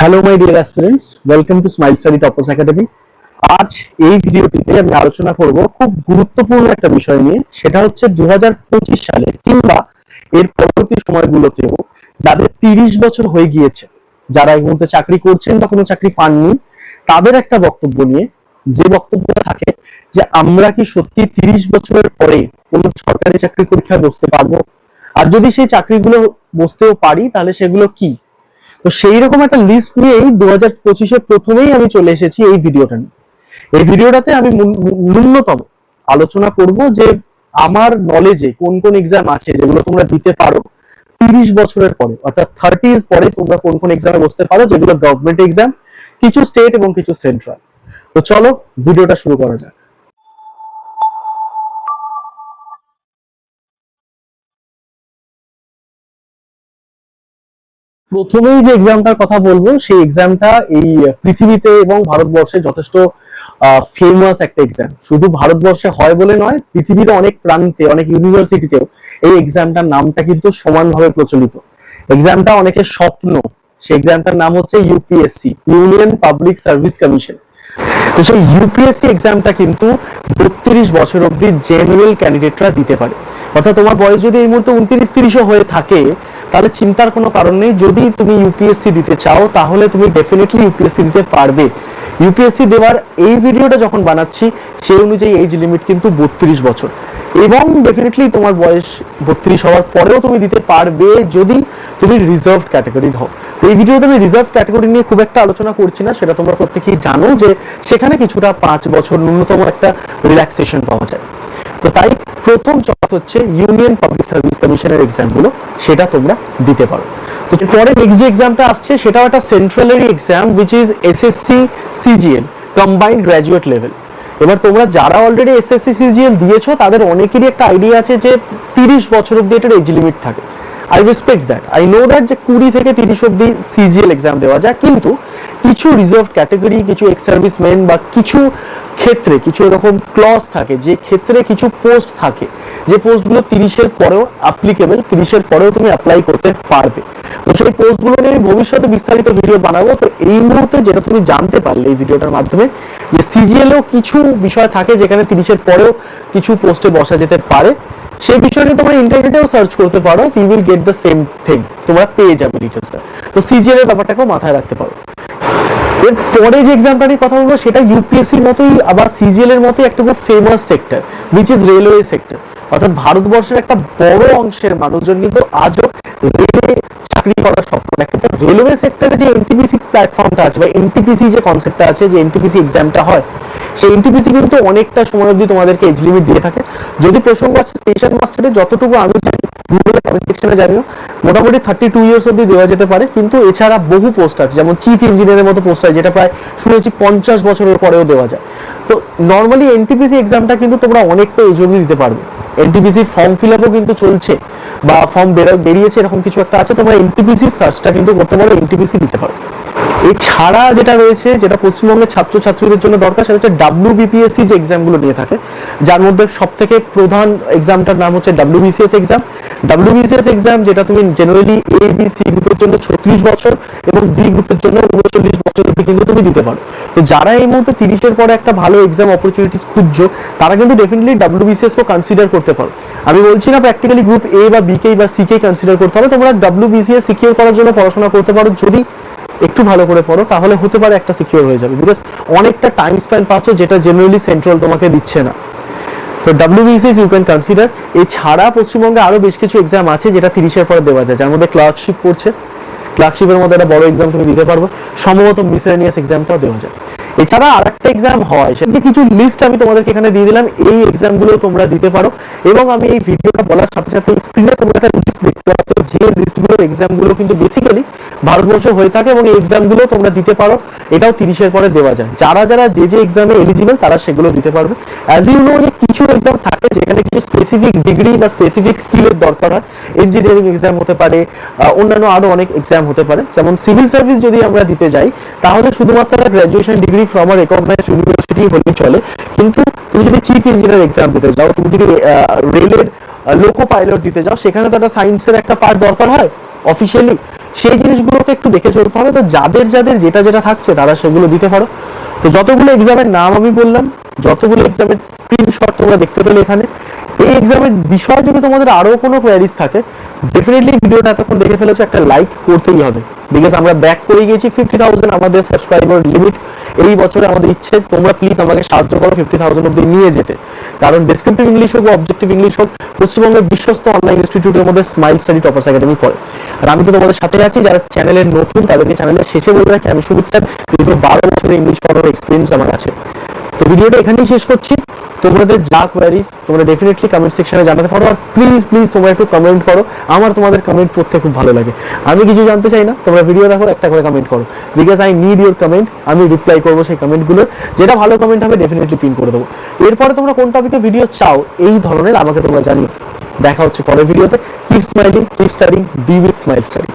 Hello my dear aspirants welcome to smile study toppers academy আজ এই ভিডিওটিতে আমি আলোচনা করব খুব গুরুত্বপূর্ণ একটা বিষয় নিয়ে। সেটা হচ্ছে দু সালে কিংবা এর পরবর্তী সময়গুলোতেও যাদের তিরিশ বছর হয়ে গিয়েছে, যারা এই মুহূর্তে চাকরি করছেন বা কোনো চাকরি পাননি, তাদের একটা বক্তব্য নিয়ে যে বক্তব্যটা থাকে যে, আমরা কি সত্যি তিরিশ বছরের পরে কোনো সরকারি চাকরি পরীক্ষায় বসতে পারব? আর যদি সেই চাকরিগুলো বসতেও পারি, তাহলে সেগুলো কি? তো সেই রকম একটা লিস্ট নিয়েই দু হাজার পঁচিশে প্রথমেই আমি চলে এসেছি এই ভিডিওটা নিয়ে। এই ভিডিওটাতে আমি ন্যূন- ন্যূনতম আলোচনা করব যে আমার নলেজে কোন কোন এক্সাম আছে যেগুলো তোমরা দিতে পারো তিরিশ বছরের পরে, অর্থাৎ থার্টির পরে তোমরা কোন কোন এক্সামে বসতে পারো, যেগুলো গভর্নমেন্ট এক্সাম কিছু স্টেট এবং কিছু সেন্ট্রাল তো চলো, ভিডিওটা শুরু করা যাক। প্রথমেই যে এক্সামটার কথা বলব, সেই এক্সামটা এই পৃথিবীতে এবং ভারতবর্ষে যথেষ্ট ফেমাস একটা এক্সাম শুধু ভারতবর্ষে হয় বলে নয়, পৃথিবীর অনেক প্রান্তে, অনেক ইউনিভার্সিটিতেও এই এক্সামটার নামটা কিন্তু সমানভাবে প্রচলিত। এক্সামটা অনেকের স্বপ্ন, সেই এক্সামটার নাম হচ্ছে UPSC union public service commission তো সেই ইউপিএসসি এক্সামটা কিন্তু বত্রিশ বছর অবধি জেনারেল ক্যান্ডিডেটরা দিতে পারে। অর্থাৎ তোমার বয়স যদি এই মুহূর্তে উনত্রিশ তিরিশও হয়ে থাকে তাহলে চিন্তার কোনো কারণ নেই। যদি তুমি ইউপিএসসি দিতে চাও, তাহলে তুমি ডেফিনেটলি ইউপিএসসি দিতে পারবে। ইউপিএসসি দেওয়ার এই ভিডিওটা যখন বানাচ্ছি, সেই অনুযায়ী এজ লিমিট কিন্তু বত্রিশ বছর। এবং ডেফিনেটলি তোমার বয়স বত্রিশ হওয়ার পরেও তুমি দিতে পারবে যদি তুমি রিজার্ভ ক্যাটাগরির হও তো এই ভিডিওতে আমি রিজার্ভ ক্যাটাগরি নিয়ে খুব একটা আলোচনা করছি না, সেটা তোমরা প্রত্যেকেই জানো যে সেখানে কিছুটা পাঁচ বছর ন্যূনতম একটা রিল্যাক্সেশন পাওয়া যায়। তো তাই প্রথম চয়েস হচ্ছে ইউনিয়ন পাবলিক সার্ভিস কমিশনের এক্সামগুলো সেটা তোমরা দিতে পারো। তো পরে নেক্সট যে এক্সামটা আসছে, সেটাও একটা সেন্ট্রালেরই exam which is SSC CGL combined graduate level এবার তোমরা যারা অলরেডি এসএসসি সিজিএল দিয়েছ, তাদের অনেকেরই একটা আইডিয়া আছে যে তিরিশ বছর অব্দি এটার এজ লিমিট থাকে। I respect that I know that যে কুড়ি থেকে তিরিশ অব্দি সিজিএল এক্সাম দেওয়া যায়, কিন্তু কিছু রিজার্ভ ক্যাটাগরি কিছু এক্স সার্ভিসম্যান বা কিছু ক্ষেত্রে কিছু এরকম ক্লজ থাকে, যে ক্ষেত্রে কিছু পোস্ট থাকে, যে পোস্টগুলো তিরিশের পরেও অ্যাপ্লিকেবল তিরিশের পরেও তুমি অ্যাপ্লাই করতে পারবে। তো সেই পোস্টগুলো নিয়ে আমি ভবিষ্যতে বিস্তারিত ভিডিও বানাবো। তো এই মুহূর্তে যেটা তুমি জানতে পারলে এই ভিডিওটার মাধ্যমে, যে সিজিএলও কিছু বিষয় থাকে যেখানে তিরিশের পরেও কিছু পোস্টে বসা যেতে পারে। সেই বিষয়টি তোমরা ইন্টারনেটেও সার্চ করতে পারো। You will get the same thing তোমরা পেয়ে যাবে ডিটেলসটা তো সিজিএল এর ব্যাপারটাকেও মাথায় রাখতে পারো। এর পরে যে এক্সামটা নিয়ে কথা বলব, সেটা ইউপিএসসির মতোই, আবার সিজিএল এর মতোই একটা খুব famous sector which is railway sector অর্থাৎ ভারতবর্ষের একটা বড় অংশের মানুষজন কিন্তু আজও রেলে চাকরি করার স্বপ্ন দেখে তো রেলওয়ে সেক্টরে যে এনটিপিসি প্ল্যাটফর্মটা আছে, বা এনটিপিসি যে কনসেপ্টটা আছে, যে এনটিপিসি এক্সামটা হয় সেই এনটিপিসি কিন্তু অনেকটা সময় অবধি তোমাদেরকে এজ লিমিট দিয়ে থাকে। যদি প্রসঙ্গ আছে স্টেশন মাস্টারে যতটুকু আমি জানি গুগলে কমেন্ট সেকশনে জানিও, মোটামুটি থার্টি টু ইয়ার্স অব্দি দেওয়া যেতে পারে। কিন্তু এছাড়া বহু পোস্ট আছে, যেমন চিফ ইঞ্জিনিয়ারের মতো পোস্ট আছে, যেটা প্রায় শুনেছি পঞ্চাশ বছরের পরেও দেওয়া যায়। তো নর্মালি এনটিপিসি এক্সামটা কিন্তু তোমরা অনেকটা এজ অব্দি দিতে পারবে। এনটিপিসি ফর্ম ফিল আপও কিন্তু চলছে, বা ফর্ম বেরিয়েছে, এরকম কিছু একটা আছে। তোমরা এনটিপিসি সার্চটা কিন্তু করতে পারো এনটিপিসি দিতে পারো। এছাড়া যেটা রয়েছে, যেটা পশ্চিমবঙ্গের ছাত্রছাত্রীদের জন্য দরকার, সেটা হচ্ছে ডাব্লিউ বিপিএসসি যে এক্সামগুলো নিয়ে থাকে, যার মধ্যে সব থেকে প্রধান এক্সামটার নাম হচ্ছে W BCS exam W BCS exam যেটা তুমি জেনারেলি এ বি সি গ্রুপের জন্য ছত্রিশ বছর এবং বি গ্রুপের জন্য উনচল্লিশ বছর কিন্তু তুমি দিতে পারো। তো যারা এই মুহূর্তে তিরিশের পরে একটা ভালো এক্সাম অপরচুনিটিস খুঁজছো, তারা কিন্তু ডেফিনেটলি ডাব্লিউ কেও কনসিডার করতে পারো। আমি বলছি না প্র্যাকটিক্যালি গ্রুপ এ বা বিকে বা সিকে কনসিডার করতে হবে, তোমরা ডাব্লিউ বিসিএস সিকিউর করার জন্য পড়াশোনা করতে পারো, যদি একটু ভালো করে পড়ো, তাহলে হতে পারে একটা সিকিউর হয়ে যাবে। বিকজ অনেকটা টাইম স্পেন্ড পাচ্ছ যেটা জেনারেলি সেন্ট্রাল তোমাকে দিচ্ছে না। তো ডাব্লিউবিসিএস ইউ ক্যান কনসিডার এছাড়া পশ্চিমবঙ্গে আরও বেশ কিছু এক্সাম আছে যেটা তিরিশের পরে দেওয়া যায়, যার মধ্যে ক্লার্কশিপ পড়ছে। ক্লার্কশিপের মধ্যে একটা বড় এক্সাম তুমি দিতে পারবে, সম্ভবত মিসেলেনিয়াস এক্সামটাও দেওয়া যায়। এছাড়া আরেকটা এক্সাম হয়, সেটা যে কিছু লিস্ট আমি তোমাদেরকে এখানে দিয়ে দিলাম, এই এক্সামগুলো তোমরা দিতে পারো। এবং আমি এই ভিডিওটা বলার সাথে সাথে স্ক্রিনে তোমরা একটা লিস্ট দেখতে পাচ্ছ, যে লিস্টগুলোর এক্সামগুলো কিন্তু বেসিক্যালি ভারতবর্ষে হয়ে থাকে এবং এক্সামগুলো তোমরা দিতে পারো। এটাও তিরিশের পরে দেওয়া যায়। যারা যারা যে যে এক্সামে এলিজিবল তারা সেগুলো দিতে পারবে। অ্যাজ ইউ নো যে কিছু এক্সাম থাকে যেখানে কিছু স্পেসিফিক ডিগ্রি বা স্পেসিফিক স্কিলের দরকার হয়। ইঞ্জিনিয়ারিং এক্সাম হতে পারে অন্যান্য আরও অনেক এক্সাম হতে পারে। যেমন সিভিল সার্ভিস যদি আমরা দিতে যাই, তাহলে শুধুমাত্র graduation degree from a recognise university হলেই চলে। কিন্তু তুমি যদি চিফ ইঞ্জিনিয়ার এক্সাম দিতে যাও, তুমি যদি রেলের লোকো পাইলট দিতে যাও, সেখানে তো একটা সায়েন্সের একটা পার্ট দরকার হয় অফিসিয়ালি সেই জিনিসগুলোকে একটু দেখে চলতে হবে। তো যাদের যাদের যেটা যেটা থাকছে, তারা সেগুলো দিতে পারো। তো যতগুলো এক্সামের নাম আমি বললাম, যতগুলো এক্সামের স্ক্রিনশট তোমরা দেখতে পেলে এখানে, এই এক্সামের বিষয়ে যদি তোমাদের আরও কোনো কোয়ারিজ থাকে ডেফিনেটলি ভিডিওটা এতক্ষণ দেখে ফেলেছো, একটা লাইক করতেই হবে। বিকজ আমরা ব্যাক করে গিয়েছি ফিফটি থাউজেন্ড আমাদের সাবস্ক্রাইবার লিমিট এই বছরে আমাদের ইচ্ছে, তোমরা প্লিজ আমাকে সাহায্য করো ফিফটি থাউজেন্ড অব্দি নিয়ে যেতে। কারণ ডেসক্রিপটিভ ইংলিশ হোক অবজেক্টিভ ইংলিশ হোক, পশ্চিমবঙ্গের বিশ্বস্ত অনলাইন ইনস্টিটিউটের মধ্যে স্মাইল স্টাডি টপার্স একাডেমি পড়ে। আর আমি তো তোমাদের সাথে আছি, যারা চ্যানেলের নতুন, তাদেরকে চ্যানেলের শেষে বলে রাখি, আমি সুমিত স্যার বারো বছরের ইংলিশ পড়ার এক্সপিরিয়েন্স আমার আছে তো ভিডিওটা এখানেই শেষ করছি। তোমাদের যা কোয়ারিজ তোমরা ডেফিনেটলি কমেন্ট সেকশনে জানাতে পারো, আর প্লিজ প্লিজ তোমরা একটু কমেন্ট করো। আমার তোমাদের কমেন্ট পড়তে খুব ভালো লাগে। আমি কিছু জানতে চাই না, তোমরা ভিডিও দেখো, একটা করে কমেন্ট করো। Because I need your comment আমি রিপ্লাই করব সেই কমেন্টগুলো যেটা ভালো কমেন্ট হবে ডেফিনেটলি পিন করে দেবো। এরপরে তোমরা কোন টপিকে ভিডিও চাও, এই ধরনের আমাকে তোমরা জানিও। দেখা হচ্ছে পরের ভিডিওতে keep smiling keep studying be with smile study